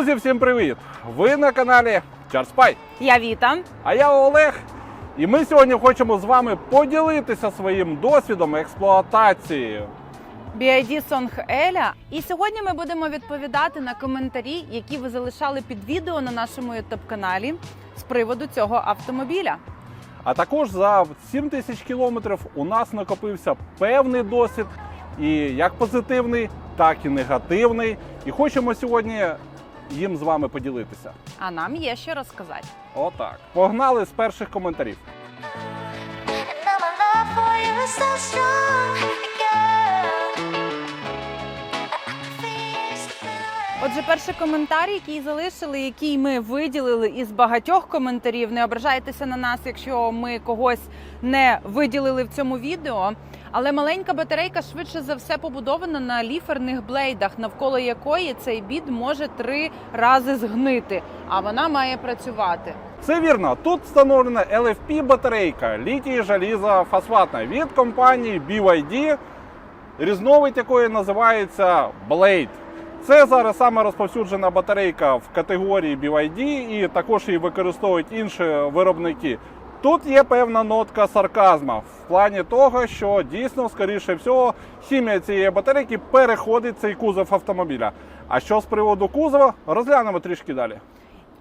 Друзі, всім привіт! Ви на каналі Чарспай. Я Віта. А я Олег. І ми сьогодні хочемо з вами поділитися своїм досвідом експлуатації. BID Song Еля. І сьогодні ми будемо відповідати на коментарі, які ви залишали під відео на нашому youtube каналі з приводу цього автомобіля. А також за 7 тисяч кілометрів у нас накопився певний досвід, і як позитивний, так і негативний. І хочемо сьогодні їм з вами поділитися. А нам є що розказати. Отак. Погнали з перших коментарів. Отже, перший коментар, який залишили, який ми виділили із багатьох коментарів. Не ображайтеся на нас, якщо ми когось не виділили в цьому відео. Але маленька батарейка швидше за все побудована на ліферних блейдах, навколо якої цей бід може три рази згнити, а вона має працювати. Це вірно. Тут встановлена LFP батарейка літій жаліза фосфатна від компанії BYD, різновид якої називається Blade. Це зараз саме розповсюджена батарейка в категорії BYD і також її використовують інші виробники. Тут є певна нотка сарказму в плані того, що дійсно, скоріше всього, хімія цієї батарейки переходить цей кузов автомобіля. А що з приводу кузова, розглянемо трішки далі.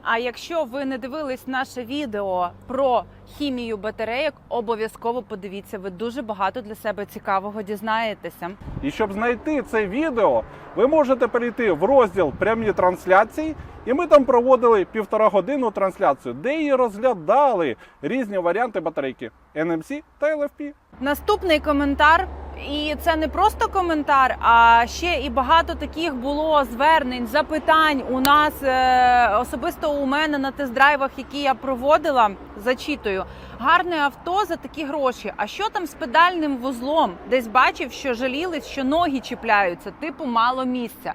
А якщо ви не дивились наше відео про хімію батарейок, обов'язково подивіться. Ви дуже багато для себе цікавого дізнаєтеся. І щоб знайти це відео, ви можете перейти в розділ прямі трансляції, і ми там проводили півтора годину трансляцію, де і розглядали різні варіанти батарейки NMC та LFP. Наступний коментар, і це не просто коментар, а ще і багато таких було звернень, запитань у нас е, особисто у мене на тест-драйвах, які я проводила. Зачитую гарне авто за такі гроші. А що там з педальним вузлом? Десь бачив, що жалілись, що ноги чіпляються, типу мало місця.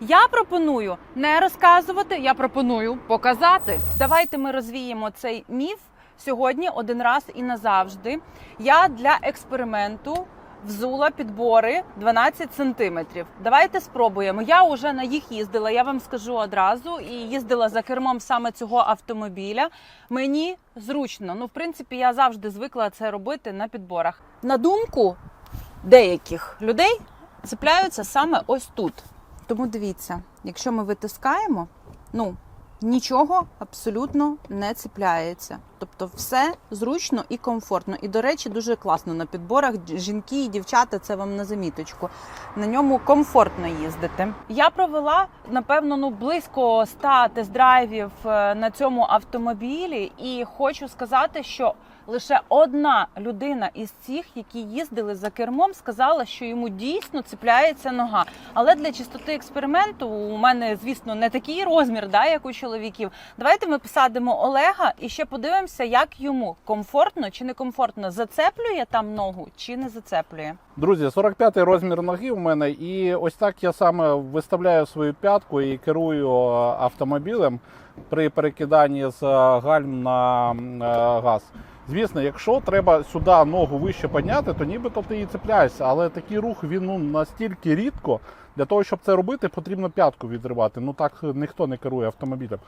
Я пропоную не розказувати, я пропоную показати. Давайте ми розвіємо цей міф сьогодні один раз і назавжди. Я для експерименту взула підбори 12 сантиметрів. Давайте спробуємо. Я вже на їх їздила. Я вам скажу одразу і їздила за кермом саме цього автомобіля. Мені зручно. Ну, в принципі, я завжди звикла це робити на підборах. На думку деяких людей цепляються саме ось тут. Тому дивіться, якщо ми витискаємо, ну нічого абсолютно не цепляється. Тобто все зручно і комфортно. І, до речі, дуже класно на підборах. Жінки і дівчата, це вам на заміточку. На ньому комфортно їздити. Я провела напевно ну близько 100 тест-драйвів е, на цьому автомобілі, і хочу сказати, що лише одна людина із цих, які їздили за кермом, сказала, що йому дійсно цепляється нога. Але для чистоти експерименту у мене, звісно, не такий розмір, да, як у чоловіків. Давайте ми посадимо Олега і ще подивимося, як йому комфортно чи не комфортно, зацеплює там ногу чи не зацеплює. Друзі, 45-й розмір ноги у мене, і ось так я саме виставляю свою п'ятку і керую е, автомобілем при перекиданні з е, гальм на е, газ. Звісно, якщо треба сюди ногу вище підняти, то нібито ти її цепляєшся, але такий рух він ну, настільки рідко. Для того, щоб це робити, потрібно п'ятку відривати. Ну так ніхто не керує автомобілем.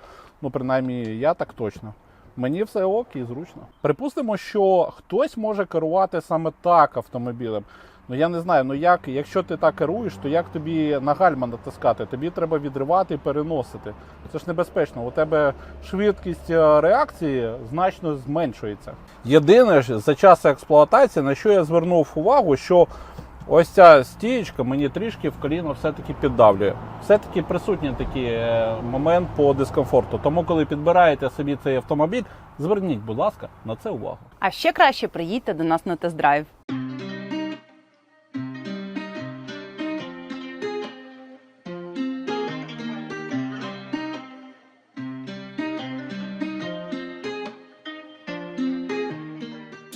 Ну, принаймні, я так точно. Мені все ок і зручно. Припустимо, що хтось може керувати саме так автомобілем. Ну я не знаю, ну як, якщо ти так керуєш, то як тобі на гальма натискати? Тобі треба відривати і переносити. Це ж небезпечно. У тебе швидкість е, реакції значно зменшується. Єдине ж за час експлуатації, на що я звернув увагу, що ось ця стієчка мені трішки в коліно все-таки піддавлює. Все-таки присутній такий е, момент по дискомфорту. Тому, коли підбираєте собі цей автомобіль, зверніть, будь ласка, на це увагу. А ще краще приїдьте до нас на тест-драйв.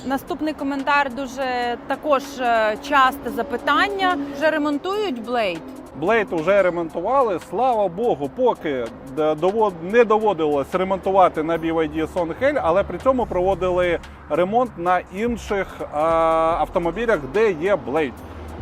Наступний коментар дуже також е, часте запитання. Вже ремонтують блейд? Блейд вже ремонтували. Слава Богу, поки не доводилось ремонтувати на BYD Sonhel, але при цьому проводили ремонт на інших а, автомобілях, де є Блейд.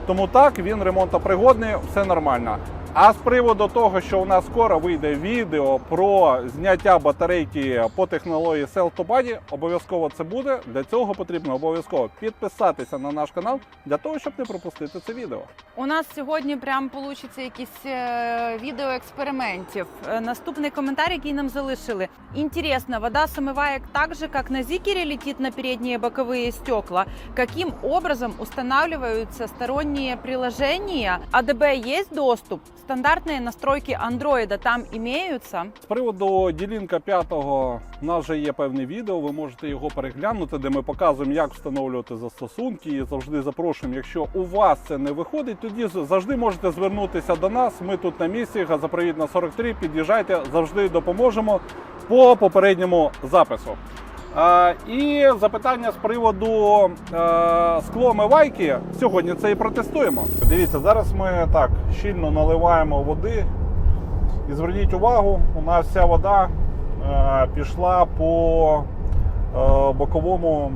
Тому так він ремонтопригодний, все нормально. А з приводу того, що у нас скоро вийде відео про зняття батарейки по технології Cell to Body, обов'язково це буде. Для цього потрібно обов'язково підписатися на наш канал для того, щоб не пропустити це відео. У нас сьогодні прям получиться якісь е, відео експериментів. Е, Наступний коментар, який нам залишили. Интересно, вода смывает так же, как на зикере летит на передние и боковые стекла. Каким образом устанавливаются сторонние приложения? АДБ есть доступ? Стандартные настройки андроида там имеются? З приводу ділінка 5 у нас вже є певне відео. Ви можете його переглянути, де ми показуємо, як встановлювати застосунки. І завжди запрошуємо. Якщо у вас це не виходить, тоді завжди можете звернутися до нас. Ми тут на місці, газопровідна 43. Під'їжджайте, завжди допоможемо по попередньому запису. І запитання з приводу е, скломивайки. Сьогодні це і протестуємо. Дивіться, зараз ми так щільно наливаємо води. І зверніть увагу, у нас вся вода е, пішла по е, боковому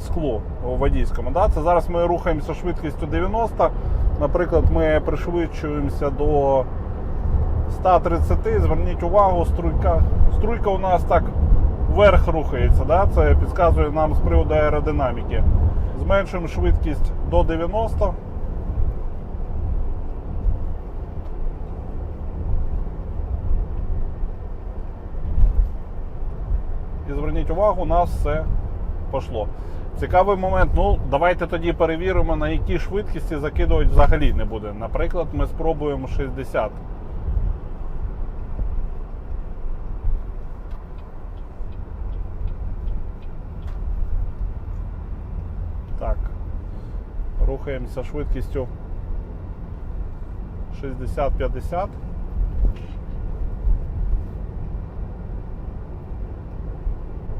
склу водійському. Це зараз ми рухаємося швидкістю 90. Наприклад, ми пришвидшуємося до 130. Зверніть увагу, струйка, струйка у нас так вверх рухається. Да? Це підказує нам з приводу аеродинаміки. Зменшуємо швидкість до 90. І зверніть увагу, у нас все пішло. Цікавий момент. Ну, давайте тоді перевіримо, на якій швидкості закидувати взагалі не буде. Наприклад, ми спробуємо 60. Так рухаємося швидкістю 60-50.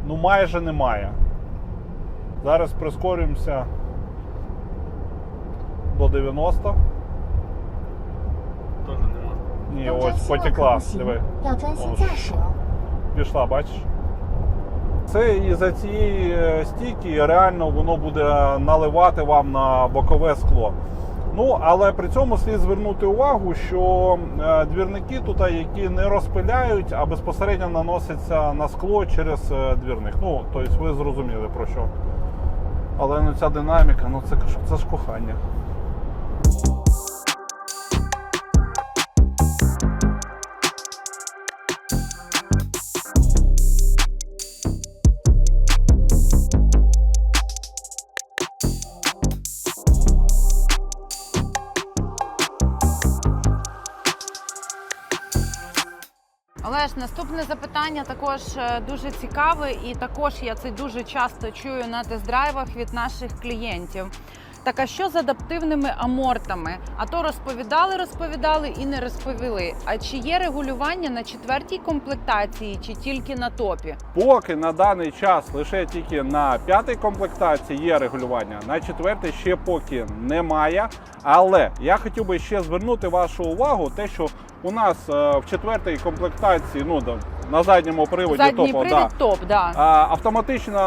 Ну, майже немає. Зараз прискорюємося до 90. Тоже немає. Ні, ось потекла. Диви. О, Пішла, бачиш? Це із-за цієї е, стійки реально воно буде наливати вам на бокове скло. Ну, але при цьому слід звернути увагу, що е, двірники тут, які не розпиляють, а безпосередньо наносяться на скло через е, двірник. Ну, тобто ви зрозуміли про що. Але ну, ця динаміка, ну це, це ж кохання. Олеж, наступне запитання також е, дуже цікаве, і також я це дуже часто чую на тест-драйвах від наших клієнтів. Так а що з адаптивними амортами? А то розповідали, розповідали і не розповіли. А чи є регулювання на четвертій комплектації, чи тільки на топі? Поки на даний час лише тільки на п'ятій комплектації є регулювання, на четвертій ще поки немає. Але я хотів би ще звернути вашу увагу, те, що у нас е, в четвертій комплектації, ну на задньому приводі Задній топу, привід топ, да. а, автоматична,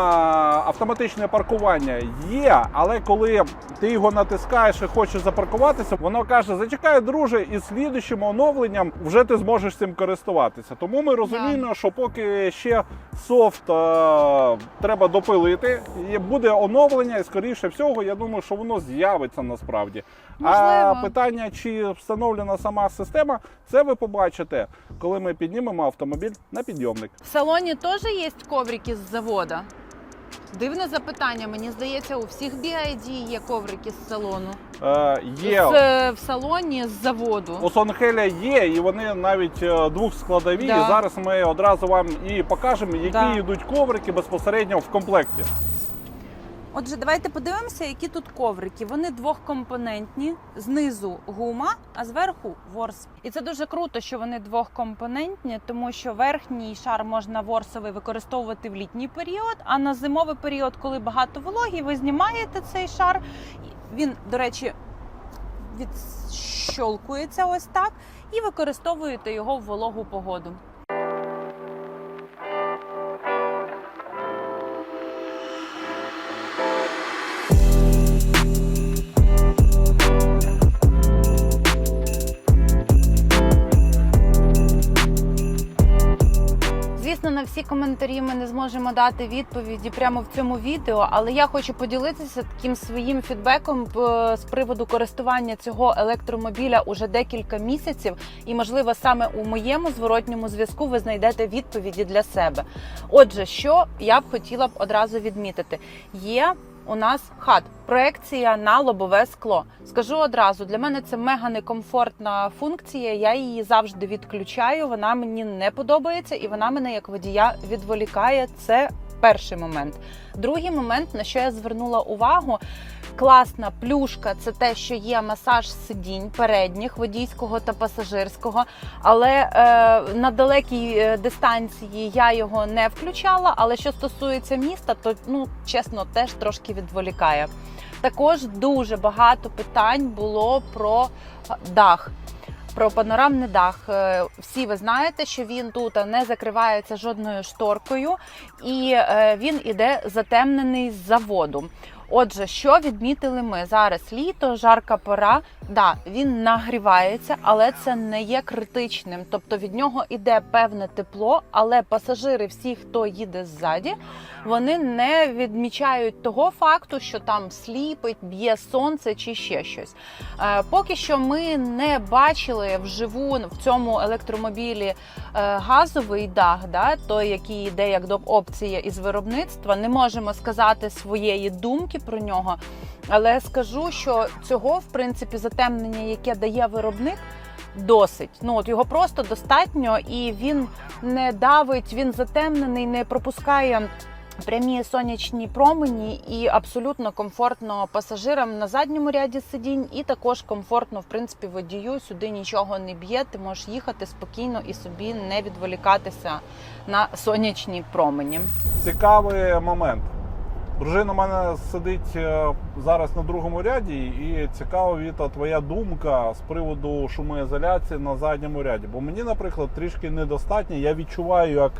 автоматичне паркування є, але коли ти його натискаєш і хочеш запаркуватися, воно каже: зачекай, друже, і слідуючим оновленням вже ти зможеш цим користуватися. Тому ми розуміємо, що поки ще софт е, треба допилити, і буде оновлення, і скоріше всього, я думаю, що воно з'явиться насправді. А Можливо. питання, чи встановлена сама система, це ви побачите, коли ми піднімемо автомобіль на підйомник. В салоні теж є коврики з завода. Дивне запитання. Мені здається, у всіх BID є коврики з салону. Е, є З, е, в салоні з заводу. у Сонхеля є, і вони навіть е, двохскладові. Да. І зараз ми одразу вам і покажемо, які Да. йдуть коврики безпосередньо в комплекті. Отже, давайте подивимося, які тут коврики. Вони двохкомпонентні, знизу гума, а зверху ворс. І це дуже круто, що вони двохкомпонентні, тому що верхній шар можна ворсовий використовувати в літній період, а на зимовий період, коли багато вологі, ви знімаєте цей шар. Він, до речі, відщолкується ось так, і використовуєте його в вологу погоду. Всі коментарі ми не зможемо дати відповіді прямо в цьому відео, але я хочу поділитися таким своїм фідбеком е, з приводу користування цього електромобіля уже декілька місяців, і можливо саме у моєму зворотньому зв'язку ви знайдете відповіді для себе. Отже, що я б хотіла б одразу відмітити, є. У нас хат проекція на лобове скло. Скажу одразу, для мене це мега некомфортна функція. Я її завжди відключаю. Вона мені не подобається, і вона мене як водія відволікає. Це перший момент. Другий момент, на що я звернула увагу. Класна плюшка це те, що є масаж сидінь передніх водійського та пасажирського. Але е, на далекій е, дистанції я його не включала. Але що стосується міста, то ну чесно, теж трошки відволікає. Також дуже багато питань було про е, дах. Про панорамний дах. Е, Всі ви знаєте, що він тут не закривається жодною шторкою, і він іде затемнений з заводу. Отже, що відмітили ми зараз? Літо, жарка пора. Да, він нагрівається, але це не є критичним. Тобто від нього іде певне тепло, але пасажири, всі, хто їде ззаді, вони не відмічають того факту, що там сліпить, б'є сонце чи ще щось. Е, Поки що ми не бачили вживу в цьому електромобілі газовий дах, да, той, який йде як до опція із виробництва. Не можемо сказати своєї думки про нього, але скажу, що цього в принципі затемнення, яке дає виробник. Досить, ну от його просто достатньо, і він не давить, він затемнений, не пропускає прямі сонячні промені і абсолютно комфортно пасажирам на задньому ряді сидінь, і також комфортно, в принципі, водію. Сюди нічого не б'є. Ти можеш їхати спокійно і собі не відволікатися на сонячні промені. Цікавий момент. Дружина в мене сидить е, зараз на другому ряді, і цікаво, Віта, твоя думка з приводу шумоізоляції на задньому ряді. Бо мені, наприклад, трішки недостатньо. Я відчуваю, як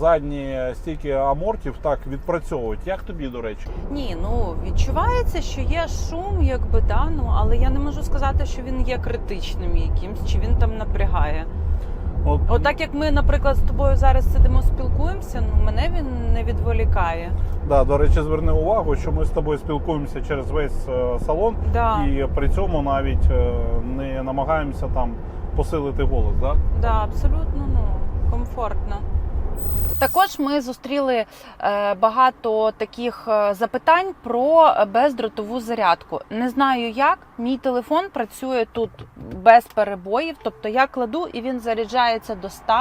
задні стійки амортів так відпрацьовують. Як тобі, до речі? Ні, ну відчувається, що є шум, якби да, ну але я не можу сказати, що він є критичним якимсь, чи він там напрягає. От, Отак як ми, наприклад, з тобою зараз сидимо, спілкуємося, ну мене він не відволікає. да, до речі, зверни увагу, що ми з тобою спілкуємося через весь е, салон, Да. і при цьому навіть е, не намагаємося там посилити голос. Да? Да, абсолютно ну комфортно. Також ми зустріли е, багато таких е, запитань про бездротову зарядку. Не знаю як. Мій телефон працює тут без перебоїв, тобто я кладу і він заряджається до 100.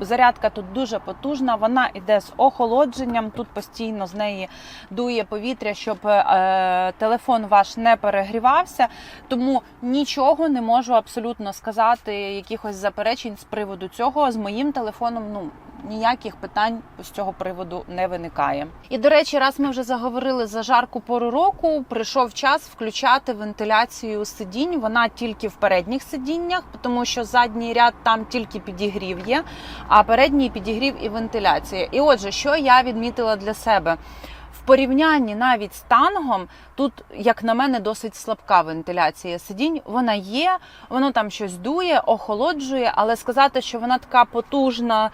Зарядка тут дуже потужна. Вона йде з охолодженням. Тут постійно з неї дує повітря, щоб е, телефон ваш не перегрівався. Тому нічого не можу абсолютно сказати, якихось заперечень з приводу цього. З моїм телефоном ну ніяких питань з цього приводу не виникає. І до речі, раз ми вже заговорили за жарку пору року, прийшов час включати вентиляцію сидінь. Вона тільки в передніх сидіннях, тому що задній ряд там тільки підігрів є, а передній підігрів і вентиляція. І отже, що я відмітила для себе. Порівнянні навіть з тангом, тут, як на мене, досить слабка вентиляція сидінь. Вона є, воно там щось дує, охолоджує, але сказати, що вона така потужна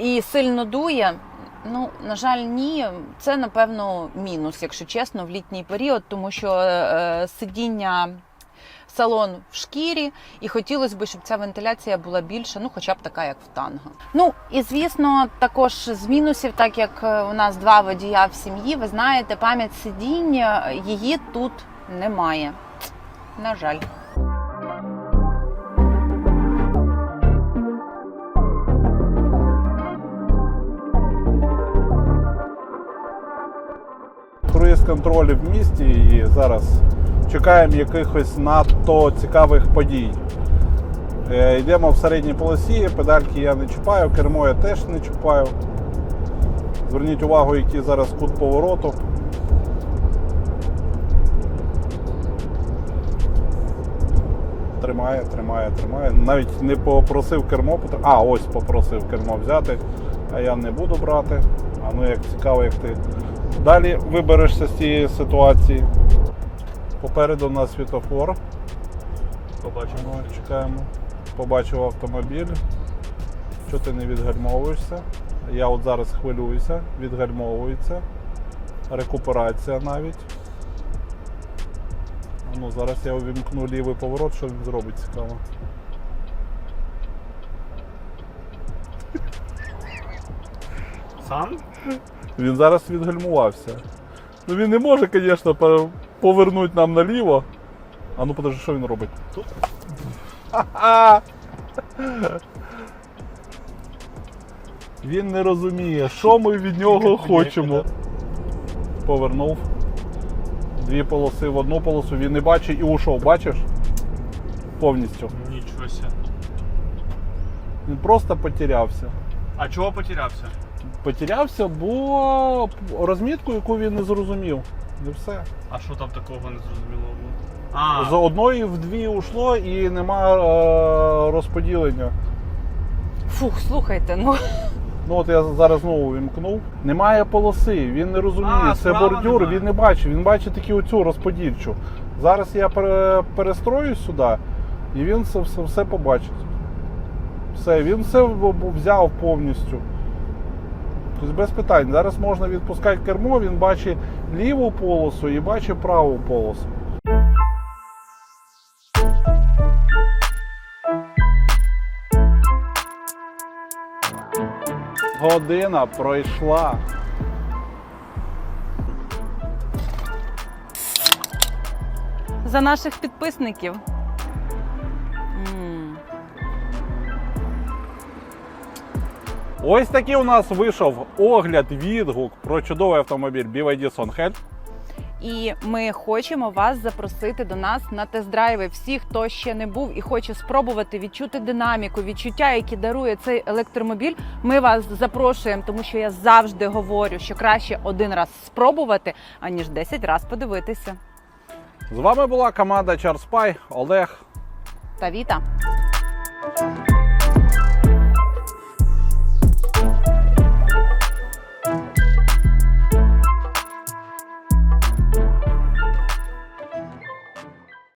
і сильно дує. Ну, на жаль, ні. Це напевно мінус, якщо чесно, в літній період, тому що е, сидіння. Салон в шкірі, і хотілося б, щоб ця вентиляція була більша, ну хоча б така, як в танго. Ну і звісно, також з мінусів, так як е, у нас два водія в сім'ї, ви знаєте, пам'ять сидіння її тут немає. На жаль. Круїз контролі в місті і зараз чекаємо якихось надто цікавих подій. Е, Йдемо в середній полосі, педальки я не чіпаю, кермо я теж не чіпаю. Зверніть увагу, який зараз кут повороту. Тримає, тримає, тримає. Навіть не попросив кермо. А, ось попросив кермо взяти, а я не буду брати. А ну як цікаво, як ти далі виберешся з цієї ситуації. Попереду у нас світофор. Побачимо, чекаємо. Побачив автомобіль. Чого ти не відгальмовуєшся? Я от зараз хвилююся, відгальмовується. Рекуперація навіть. Ну, зараз я увімкну лівий поворот, що він зробить цікаво. Сам? Він зараз відгальмувався. Ну він не може, звісно, повернути нам наліво. А ну подожди, що він робить? Тут? Він не розуміє, що ми від нього хочемо. Повернув. Дві полоси в одну полосу, він не бачить і ушов, бачиш? Повністю. Нічого ся. Він просто потерявся. А чого потерявся? Потерявся, бо розмітку, яку він не зрозумів. І все. А що там такого не зрозуміло було? А, З одної в дві ушло і нема е, розподілення. Фух, слухайте, ну Ну от я зараз знову вімкнув. Немає полоси, він не розуміє. А, Це справа бордюр, немає. він не бачить. Він бачить тільки оцю розподільчу. Зараз я пере, перестрою сюди, і він все, все, все побачить. Все, він все в- в- взяв повністю. Тобто без питань. Зараз можна відпускати кермо, він бачить ліву полосу і бачить праву полосу. Година пройшла. за наших підписників. Ось такий у нас вийшов огляд, відгук про чудовий автомобіль BYD Sonhead. І ми хочемо вас запросити до нас на тест-драйви. Всі, хто ще не був і хоче спробувати відчути динаміку, відчуття, які дарує цей електромобіль. Ми вас запрошуємо, тому що я завжди говорю, що краще один раз спробувати, аніж 10 разів подивитися. З вами була команда CharSpy, Олег. Та Віта.